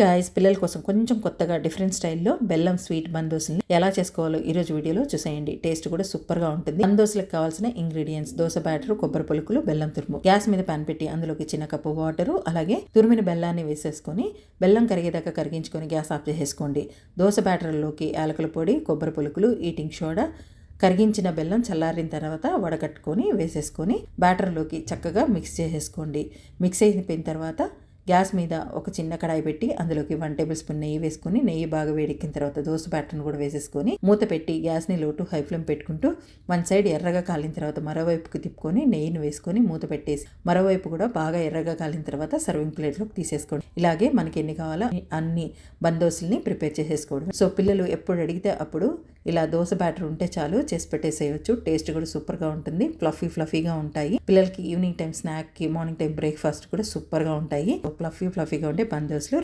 Guys పిల్లల కోసం కొంచెం కొత్తగా డిఫరెంట్ స్టైల్లో బెల్లం స్వీట్ బందోసుల్ని ఎలా చేసుకోవాలో ఈ రోజు వీడియోలో చూసేయండి. టేస్ట్ కూడా సూపర్గా ఉంటుంది. బందోసులకు కావాల్సిన ఇంగ్రీడియంట్స్ దోశ బ్యాటర్ కొబ్బరి పలుకులు బెల్లం తురుము. గ్యాస్ మీద పాన్ పెట్టి అందులోకి చిన్న కప్పు వాటర్ అలాగే తురిమిన బెల్లాన్ని వేసేసుకొని బెల్లం కరిగేదాకా కరిగించుకొని గ్యాస్ ఆఫ్ చేసేసుకోండి. దోశ బ్యాటర్లోకి యాలకుల పొడి కొబ్బరి పలుకులు ఈటింగ్ సోడా కరిగించిన బెల్లం చల్లారిన తర్వాత వడకట్టుకొని వేసేసుకొని బ్యాటర్లోకి చక్కగా మిక్స్ చేసేసుకోండి. మిక్స్ అయిపోయిన తర్వాత గ్యాస్ మీద ఒక చిన్న కడాయి పెట్టి అందులోకి వన్ టేబుల్ స్పూన్ నెయ్యి వేసుకొని నెయ్యి బాగా వేడెక్కిన తర్వాత దోశ బ్యాటర్ని కూడా వేసేసుకొని మూత పెట్టి గ్యాస్ని లోటు హై ఫ్లేమ్ పెట్టుకుంటూ వన్ సైడ్ ఎర్రగా కాలిన తర్వాత మరోవైపుకి తిప్పుకొని నెయ్యిని వేసుకొని మూత పెట్టేసి మరోవైపు కూడా బాగా ఎర్రగా కాలిన తర్వాత సర్వింగ్ ప్లేట్లోకి తీసేసుకోండి. ఇలాగే మనకి ఎన్ని కావాలో అన్ని బందోసుల్ని ప్రిపేర్ చేసేసుకోవడం. సో పిల్లలు ఎప్పుడు అడిగితే అప్పుడు ఇలా దోశ బ్యాటర్ ఉంటే చాలు చేసి పెట్టేసేయచ్చు. టేస్ట్ కూడా సూపర్గా ఉంటుంది. ఫ్లఫీ ఫ్లఫీగా ఉంటాయి. పిల్లలకి ఈవినింగ్ టైం స్నాక్కి మార్నింగ్ టైం బ్రేక్ఫాస్ట్ కూడా సూపర్గా ఉంటాయి. ఫ్లఫీ ఫ్లఫీగా ఉండే బందోస్లు